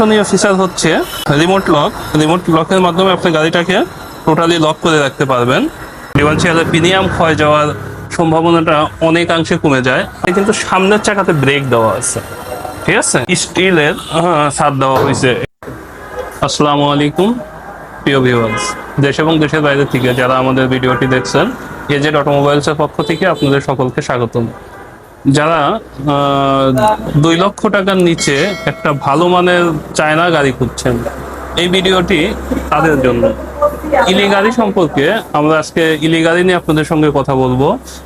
আকর্ষণীয় ফিচার হচ্ছে remote lock remote লকের মাধ্যমে আপনি গাড়িটাকে টোটালি লক করে রাখতে পারবেন। ডিভান্সিয়ালের প্রিমিয়াম ক্ষয় যাওয়ার সম্ভাবনাটা অনেকাংশে কমে যায়। কিন্তু সামনের চাকাতে ব্রেক দেওয়া আছে। ঠিক আছে? স্টিলের সার দেওয়া হয়েছে। আসসালামু আলাইকুম, প্রিয় ভিউয়ার্স দেশ এবং দেশের বাইরে থেকে যারা আমাদের ভিডিওটি দেখছেন, এজেড অটোমোবাইলসের পক্ষ থেকে আপনাদের সকলকে স্বাগতম। যারা দুই লক্ষ টাকার নিচে একটা ভালো মানের চায়না গাড়ি খুঁজছেন, এই ভিডিওটি তাদের জন্য। ইলি গাড়ি সম্পর্কে আমরা আজকে ইলি গাড়ি নিয়ে আপনাদের সঙ্গে কথা বলব।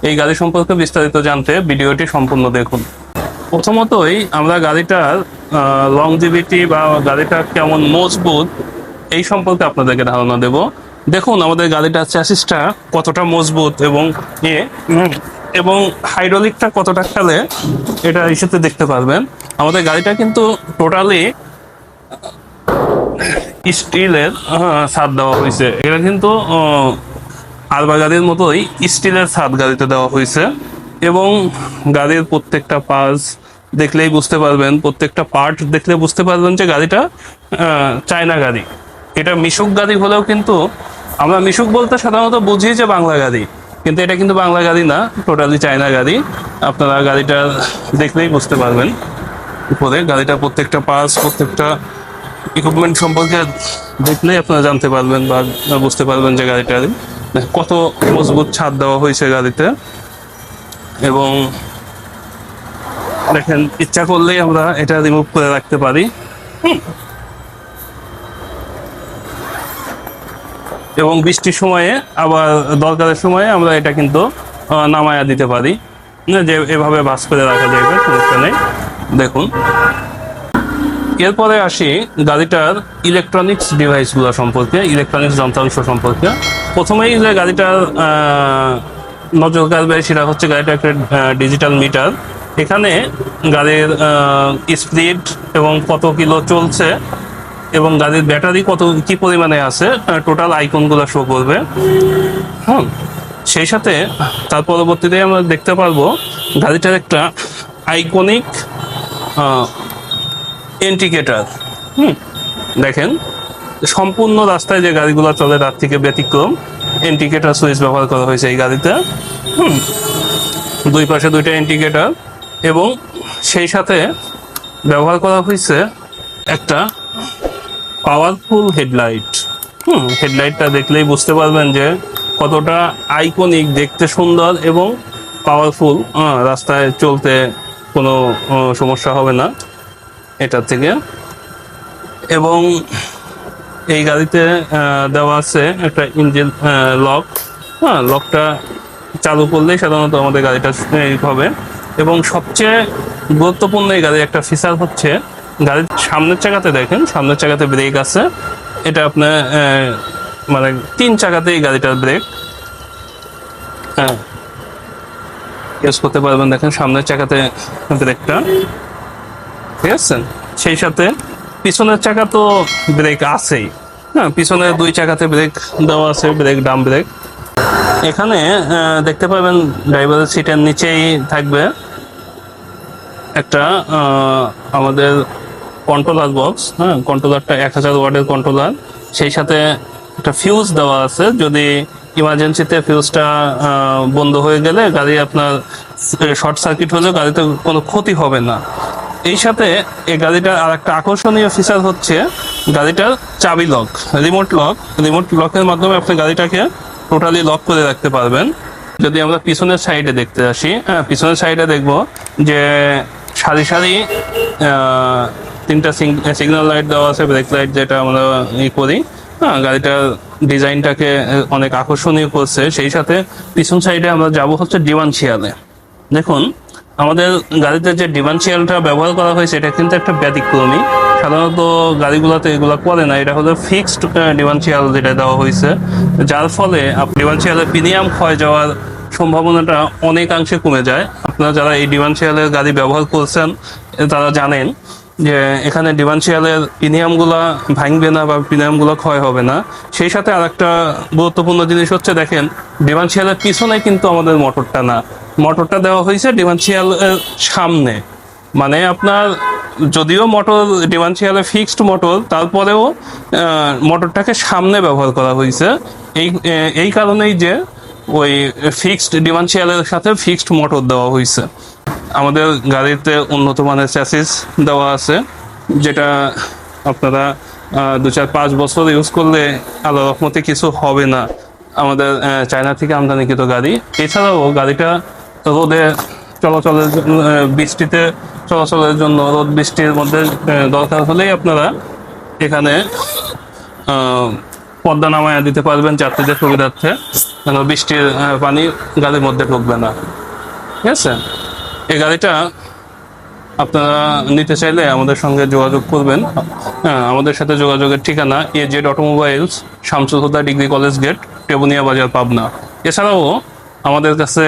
এই গাড়ি সম্পর্কে বিস্তারিত জানতে ভিডিওটি সম্পূর্ণ দেখুন। প্রথমতই আমরা গাড়িটার লংজিভিটি বা গাড়িটা কেমন মজবুত, এই সম্পর্কে আপনাদেরকে ধারণা দেব। দেখুন, আমাদের গাড়িটার চ্যাসিসটা কতটা মজবুত এবং এ এবং হাইড্রোলিকটা কতটা খেলে, এটা ইস্যুতে দেখতে পারবেন। আমাদের গাড়িটা কিন্তু টোটালি স্টিলের ছাদ দেওয়া হয়েছে। এটা কিন্তু আলবা গাড়ির মতোই স্টিলের ছাদ গাড়িতে দেওয়া হয়েছে। এবং গাড়ির প্রত্যেকটা পার্স দেখলেই বুঝতে পারবেন, প্রত্যেকটা পার্ট দেখলে বুঝতে পারবেন যে গাড়িটা চায়না গাড়ি। এটা মিশুক গাড়ি হলেও কিন্তু, আমরা মিশুক বলতে সাধারণত বুঝি যে বাংলা গাড়ি। কিন্তু এটা কিন্তু বাংলা গাড়ি না টোটালি চায়না গাড়ি। আপনারা গাড়িটা দেখলেই বুঝতে পারবেন উপরে। গাড়িটা প্রত্যেকটা পার্স প্রত্যেকটা ইকুইপমেন্ট সম্পর্কে দেখলেই আপনারা জানতে পারবেন বা বুঝতে পারবেন যে গাড়িটার কত মজবুত ছাদ দেওয়া হয়েছে গাড়িতে। এবং দেখেন, ইচ্ছা করলেই আমরা এটা রিমুভ করে রাখতে পারি। এবং বৃষ্টির সময়ে আবার দরকারের সময়ে আমরা এটা কিন্তু নামায়া দিতে পারি। যে এভাবে ভাস করে রাখা যাবে, সমস্যা নেই। দেখুন। এরপরে আসি গাড়িটার ইলেকট্রনিক্স ডিভাইসগুলো সম্পর্কে ইলেকট্রনিক্স যন্ত্রাংশ সম্পর্কে। প্রথমেই যে গাড়িটার নজর কাড়বে সেটা হচ্ছে গাড়িটা একটা ডিজিটাল মিটার এখানে গাড়ির স্পিড এবং কত কিলো চলছে এবং গাড়ির ব্যাটারি কত, কি পরিমাণে আছে? টোটাল আইকনগুলো শো করবে। হুম, সেই সাথে তার পরবর্তীতে আমরা দেখতে পারব গাড়িটার একটা আইকনিক ইন্ডিকেটার হুম, দেখেন, সম্পূর্ণ রাস্তায় যে গাড়িগুলো চলে তার থেকে ব্যতিক্রম ইন্ডিকেটার সুইচ ব্যবহার করা হয়েছে এই গাড়িতে। হুম, দুই পাশে দুইটা ইন্ডিকেটার এবং সেই সাথে ব্যবহার করা হয়েছে একটা পাওয়ারফুল হেডলাইট। হুম, হেডলাইটটা দেখলেই বুঝতে পারবেন যে কতটা আইকনিক, দেখতে সুন্দর এবং পাওয়ারফুল। রাস্তায় চলতে কোনো সমস্যা হবে না এটার থেকে। এবং এই গাড়িতে দেওয়া আছে একটা ইঞ্জিন লক। হ্যাঁ লকটা চালু করলেই সাধারণত আমাদের গাড়িটা হবে। এবং সবচেয়ে গুরুত্বপূর্ণ এই গাড়ির একটা ফিচার হচ্ছে গাড়ির সামনের চাকাতে দেখেন, সামনের চাকাতে ব্রেক আছে। এটা আপনার মানে তিন চাকাতেই গাড়িটার ব্রেক হ্যাঁ। ইউজ করতে পারবেন, দেখেন সামনের চাকাতে ব্রেকটা ঠিক আছে? সেই সাথে পিছনের চাকা তো ব্রেক আছেই। হ্যাঁ পিছনে দুই চাকাতে ব্রেক দেওয়া আছে ব্রেক ডাম ব্রেক এখানে দেখতে পাবেন ড্রাইভারের সিটের নিচেই থাকবে। একটা আমাদের কন্ট্রোলার বক্স হ্যাঁ কন্ট্রোলারটা এক হাজার ওয়ার্ডের কন্ট্রোলার সেই সাথে একটা ফিউজ দেওয়া আছে, যদি ইমার্জেন্সিতে ফিউজটা বন্ধ হয়ে গেলে গাড়ি আপনার শর্ট সার্কিট হলে গাড়িতে কোনো ক্ষতি হবে না। এই সাথে এই গাড়িটার আর একটা আকর্ষণীয় ফিচার হচ্ছে গাড়িটার চাবি লক রিমোট লক রিমোট লকের মাধ্যমে আপনি গাড়িটাকে টোটালি লক করে রাখতে পারবেন। যদি আমরা পিছনের সাইডে দেখতে আসি হ্যাঁ পিছনের সাইডে দেখব যে সারি সারি তিনটা সিগন্যাল লাইট দেওয়া আছে ব্রেক লাইট যেটা আমরা ই করি। হ্যাঁ গাড়িটার ডিজাইনটাকে অনেক আকর্ষণীয় করছে। সেই সাথে পিছন সাইডে আমরা যাব হচ্ছে ডিমানশিয়ালে দেখুন, আমাদের গাড়িতে যে ডিমানশিয়ালটা ব্যবহার করা হয়েছে এটা কিন্তু একটা ব্যতিক্রমী। সাধারণত গাড়িগুলোতে এগুলো করে না, এটা হলো ফিক্সড ডিমানশিয়াল যেটা দেওয়া হয়েছে। যার ফলে ডিমানশিয়ালের প্রিমিয়াম ক্ষয় যাওয়ার সম্ভাবনাটা অনেকাংশে কমে যায়। আপনারা যারা এই ডিমানশিয়ালের গাড়ি ব্যবহার করছেন তারা জানেন। যে এখানে ডিমানশিয়ালের প্রিমিয়ামগুলো ভাঙবে না বা প্রিমিয়ামগুলো ক্ষয় হবে না। সেই সাথে আরেকটা গুরুত্বপূর্ণ জিনিস হচ্ছে, দেখেন ডিমানশিয়ালের পিছনে কিন্তু আমাদের মোটরটা না। মোটরটা দেওয়া হয়েছে ডিমানশিয়ালের সামনে। মানে আপনার যদিও মোটর ডিমান্সিয়ালে ফিক্সড মোটর, তারপরেও মোটরটাকে সামনে ব্যবহার করা হয়েছে। এই এই কারণেই যে ওই ফিক্সড ডিমান্সিয়ালের সাথে ফিক্সড মোটর দেওয়া হয়েছে। আমাদের গাড়িতে উন্নত মানের চ্যাসিস দেওয়া আছে, যেটা আপনারা দু চার পাঁচ বছর ইউজ করলে আল্লাহ রহমতে কিছু হবে না। আমাদের চায়না থেকে আমদানিকৃত গাড়ি। এছাড়াও গাড়িটা রোদে চলাচলের জন্য বৃষ্টিতে চলাচলের জন্য রোদ বৃষ্টির মধ্যে দরকার হলেই আপনারা এখানে পর্দা নামায়া দিতে পারবেন যাত্রীদের সুবিধার্থে। বৃষ্টির পানি গাড়ির মধ্যে ঢুকবে না। ঠিক আছে? এই গাড়িটা আপনারা নিতে চাইলে আমাদের সঙ্গে যোগাযোগ করবেন। হ্যাঁ আমাদের সাথে যোগাযোগের ঠিকানা A Z automobiles Shamsul Huda degree college gate, Tebunia Bazar, Pabna. এছাড়াও আমাদের কাছে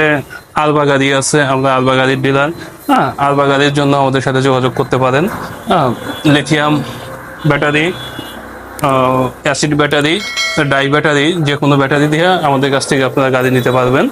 আলবা গাড়ি আছে, আমরা আলবা গাড়ির ডিলার। হ্যাঁ আলবা গাড়ির জন্য আমাদের সাথে যোগাযোগ করতে পারেন। হ্যাঁ lithium battery acid battery, dry battery যে কোনো ব্যাটারি দিয়ে আমাদের কাছ থেকে আপনারা গাড়ি নিতে পারবেন।